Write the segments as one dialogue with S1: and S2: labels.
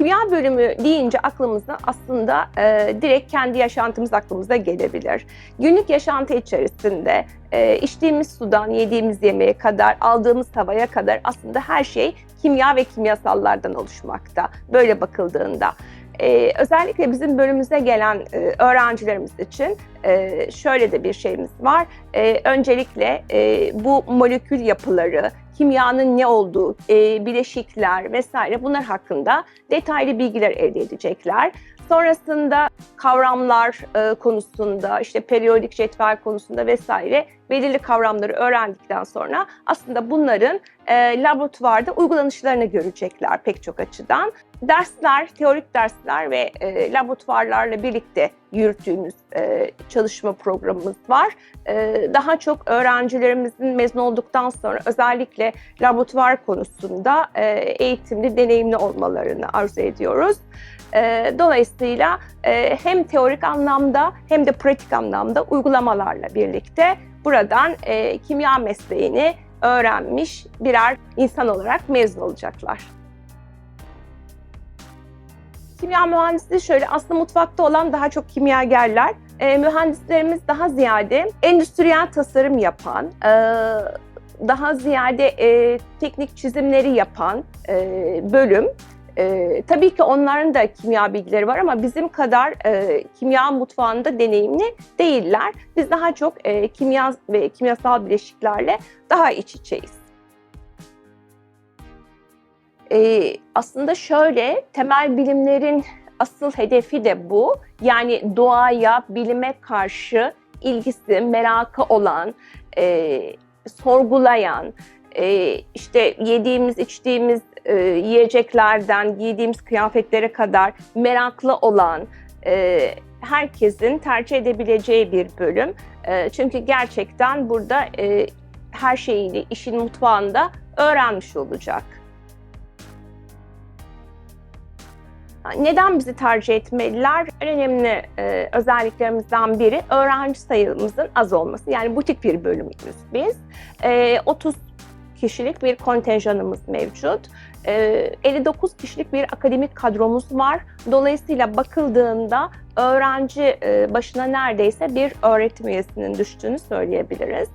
S1: Kimya bölümü deyince aklımıza aslında e, direkt kendi yaşantımız aklımıza gelebilir. Günlük yaşantı içerisinde e, içtiğimiz sudan yediğimiz yemeğe kadar, aldığımız havaya kadar aslında her şey kimya ve kimyasallardan oluşmakta. Böyle bakıldığında. Ee, özellikle bizim bölümümüze gelen e, öğrencilerimiz için e, şöyle de bir şeyimiz var. E, öncelikle e, bu molekül yapıları, kimyanın ne olduğu, e, bileşikler vesaire bunlar hakkında detaylı bilgiler elde edecekler. Sonrasında kavramlar e, konusunda, işte periyodik cetvel konusunda vesaire belirli kavramları öğrendikten sonra aslında bunların e, laboratuvarda uygulanışlarını görecekler pek çok açıdan. Dersler, teorik dersler ve e, laboratuvarlarla birlikte yürüttüğümüz e, çalışma programımız var. E, daha çok öğrencilerimizin mezun olduktan sonra özellikle laboratuvar konusunda e, eğitimli, deneyimli olmalarını arzu ediyoruz. E, dolayısıyla e, hem teorik anlamda hem de pratik anlamda uygulamalarla birlikte buradan e, kimya mesleğini öğrenmiş birer insan olarak mezun olacaklar. Kimya mühendisliği şöyle aslında mutfakta olan daha çok kimyagerler. E, mühendislerimiz daha ziyade endüstriyel tasarım yapan, e, daha ziyade e, teknik çizimleri yapan e, bölüm. E, tabii ki onların da kimya bilgileri var ama bizim kadar e, kimya mutfağında deneyimli değiller. Biz daha çok e, kimya ve kimyasal bileşiklerle daha iç içeyiz. E, aslında şöyle temel bilimlerin asıl hedefi de bu. Yani doğaya, bilime karşı ilgisi, merakı olan, e, sorgulayan, e, işte yediğimiz, içtiğimiz e, yiyeceklerden, giydiğimiz kıyafetlere kadar meraklı olan e, herkesin tercih edebileceği bir bölüm. E, çünkü gerçekten burada e, her şeyini işin mutfağında öğrenmiş olacak. Neden bizi tercih etmeliler? En önemli e, özelliklerimizden biri öğrenci sayımızın az olması. Yani butik bir bölümüz biz. E, 30 kişilik bir kontenjanımız mevcut. E, 59 kişilik bir akademik kadromuz var. Dolayısıyla bakıldığında öğrenci e, başına neredeyse bir öğretim üyesinin düştüğünü söyleyebiliriz.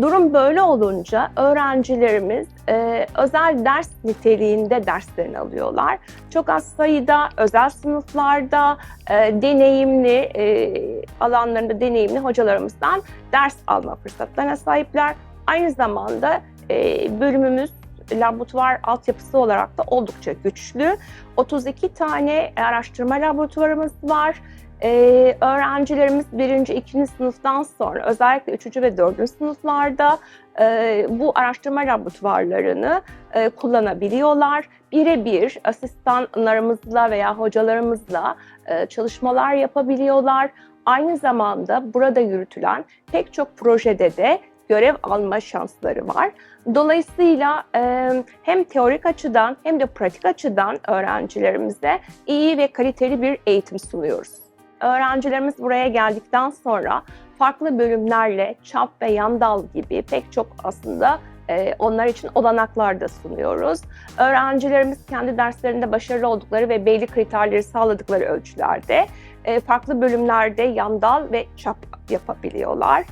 S1: Durum böyle olunca öğrencilerimiz e, özel ders niteliğinde derslerini alıyorlar. Çok az sayıda özel sınıflarda e, deneyimli e, alanlarında deneyimli hocalarımızdan ders alma fırsatlarına sahipler. Aynı zamanda e, bölümümüz laboratuvar altyapısı olarak da oldukça güçlü. 32 tane araştırma laboratuvarımız var. Ee, öğrencilerimiz birinci, ikinci sınıftan sonra özellikle üçüncü ve dördüncü sınıflarda e, bu araştırma laboratuvarlarını e, kullanabiliyorlar. Birebir asistanlarımızla veya hocalarımızla e, çalışmalar yapabiliyorlar. Aynı zamanda burada yürütülen pek çok projede de görev alma şansları var. Dolayısıyla hem teorik açıdan hem de pratik açıdan öğrencilerimize iyi ve kaliteli bir eğitim sunuyoruz. Öğrencilerimiz buraya geldikten sonra farklı bölümlerle çap ve yan dal gibi pek çok aslında onlar için olanaklar da sunuyoruz. Öğrencilerimiz kendi derslerinde başarılı oldukları ve belli kriterleri sağladıkları ölçülerde farklı bölümlerde yan dal ve çap yapabiliyorlar.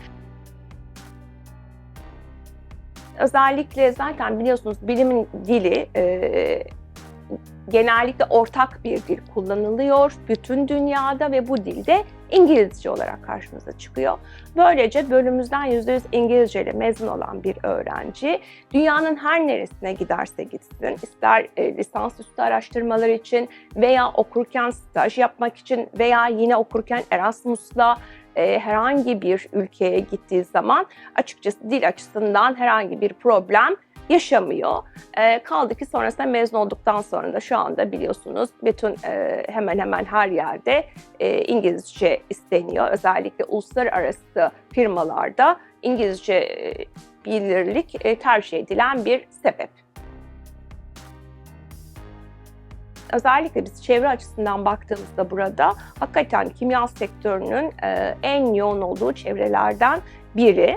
S1: Özellikle zaten biliyorsunuz bilimin dili e, genellikle ortak bir dil kullanılıyor bütün dünyada ve bu dilde İngilizce olarak karşımıza çıkıyor. Böylece bölümümüzden %100 İngilizce ile mezun olan bir öğrenci dünyanın her neresine giderse gitsin, ister e, lisansüstü araştırmalar için veya okurken staj yapmak için veya yine okurken Erasmus'la e, herhangi bir ülkeye gittiği zaman açıkçası dil açısından herhangi bir problem yaşamıyor. E, kaldı ki sonrasında mezun olduktan sonra da şu anda biliyorsunuz bütün e, hemen hemen her yerde e, İngilizce isteniyor. Özellikle uluslararası firmalarda İngilizce e, bilirlik e, tercih edilen bir sebep. Özellikle biz çevre açısından baktığımızda burada hakikaten kimya sektörünün e, en yoğun olduğu çevrelerden biri.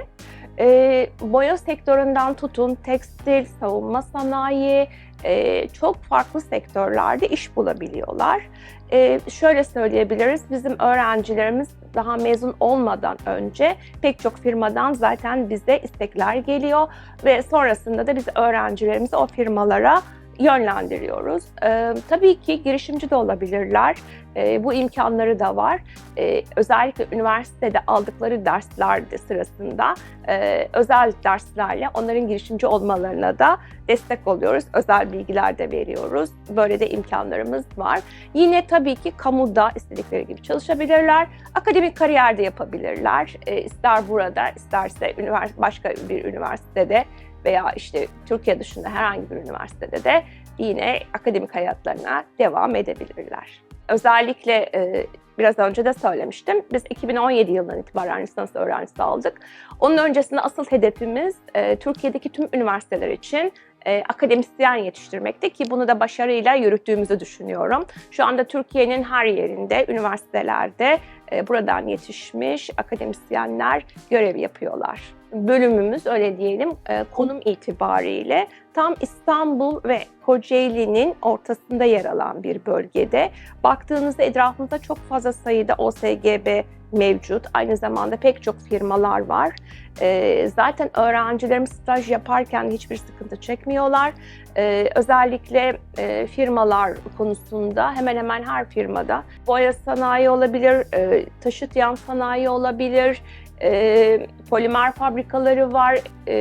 S1: E, boya sektöründen tutun, tekstil, savunma sanayi, e, çok farklı sektörlerde iş bulabiliyorlar. E, şöyle söyleyebiliriz, bizim öğrencilerimiz daha mezun olmadan önce pek çok firmadan zaten bize istekler geliyor ve sonrasında da biz öğrencilerimizi o firmalara yönlendiriyoruz. Ee, tabii ki girişimci de olabilirler. Ee, bu imkanları da var. Ee, özellikle üniversitede aldıkları derslerde sırasında e, özel derslerle onların girişimci olmalarına da destek oluyoruz. Özel bilgiler de veriyoruz. Böyle de imkanlarımız var. Yine tabii ki kamuda istedikleri gibi çalışabilirler. Akademik kariyer de yapabilirler. E, ister burada, isterse başka bir üniversitede veya işte Türkiye dışında herhangi bir üniversitede de yine akademik hayatlarına devam edebilirler. Özellikle e, biraz önce de söylemiştim. Biz 2017 yılından itibaren lisans öğrencisi aldık. Onun öncesinde asıl hedefimiz e, Türkiye'deki tüm üniversiteler için e, akademisyen yetiştirmekti ki bunu da başarıyla yürüttüğümüzü düşünüyorum. Şu anda Türkiye'nin her yerinde, üniversitelerde buradan yetişmiş akademisyenler görev yapıyorlar. Bölümümüz öyle diyelim e, konum itibariyle tam İstanbul ve Kocaeli'nin ortasında yer alan bir bölgede. Baktığınızda etrafımızda çok fazla sayıda OSGB mevcut. Aynı zamanda pek çok firmalar var. E, zaten öğrencilerimiz staj yaparken hiçbir sıkıntı çekmiyorlar. E, özellikle e, firmalar konusunda hemen hemen her firmada boya sanayi olabilir, e, taşıt yan sanayi olabilir, e, polimer fabrikaları var e,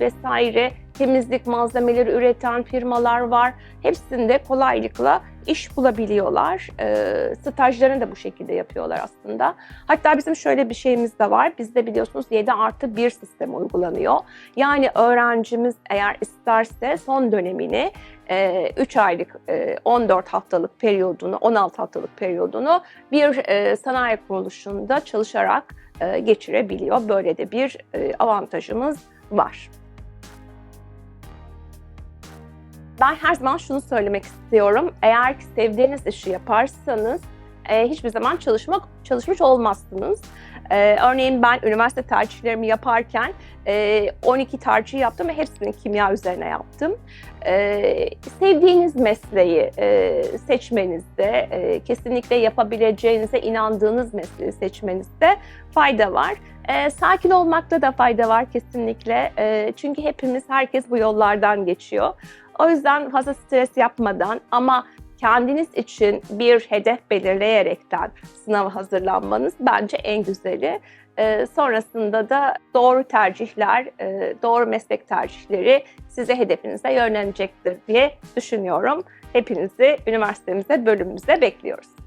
S1: vesaire. Temizlik malzemeleri üreten firmalar var. Hepsinde kolaylıkla iş bulabiliyorlar. E, stajlarını da bu şekilde yapıyorlar aslında. Hatta bizim şöyle bir şeyimiz de var. Bizde biliyorsunuz 7 artı 1 sistem uygulanıyor. Yani öğrencimiz eğer isterse son dönemini 3 aylık e, 14 haftalık periyodunu, 16 haftalık periyodunu bir e, sanayi kuruluşunda çalışarak e, geçirebiliyor. Böyle de bir e, avantajımız var. Ben her zaman şunu söylemek istiyorum. Eğer ki sevdiğiniz işi yaparsanız e, hiçbir zaman çalışmak çalışmış olmazsınız. E, örneğin ben üniversite tercihlerimi yaparken e, 12 tercih yaptım ve hepsini kimya üzerine yaptım. E, sevdiğiniz mesleği e, seçmenizde, e, kesinlikle yapabileceğinize inandığınız mesleği seçmenizde fayda var. E, sakin olmakta da fayda var kesinlikle. E, çünkü hepimiz, herkes bu yollardan geçiyor. O yüzden fazla stres yapmadan ama kendiniz için bir hedef belirleyerekten sınava hazırlanmanız bence en güzeli. Ee, sonrasında da doğru tercihler, e, doğru meslek tercihleri size hedefinize yönlenecektir diye düşünüyorum. Hepinizi üniversitemize, bölümümüze bekliyoruz.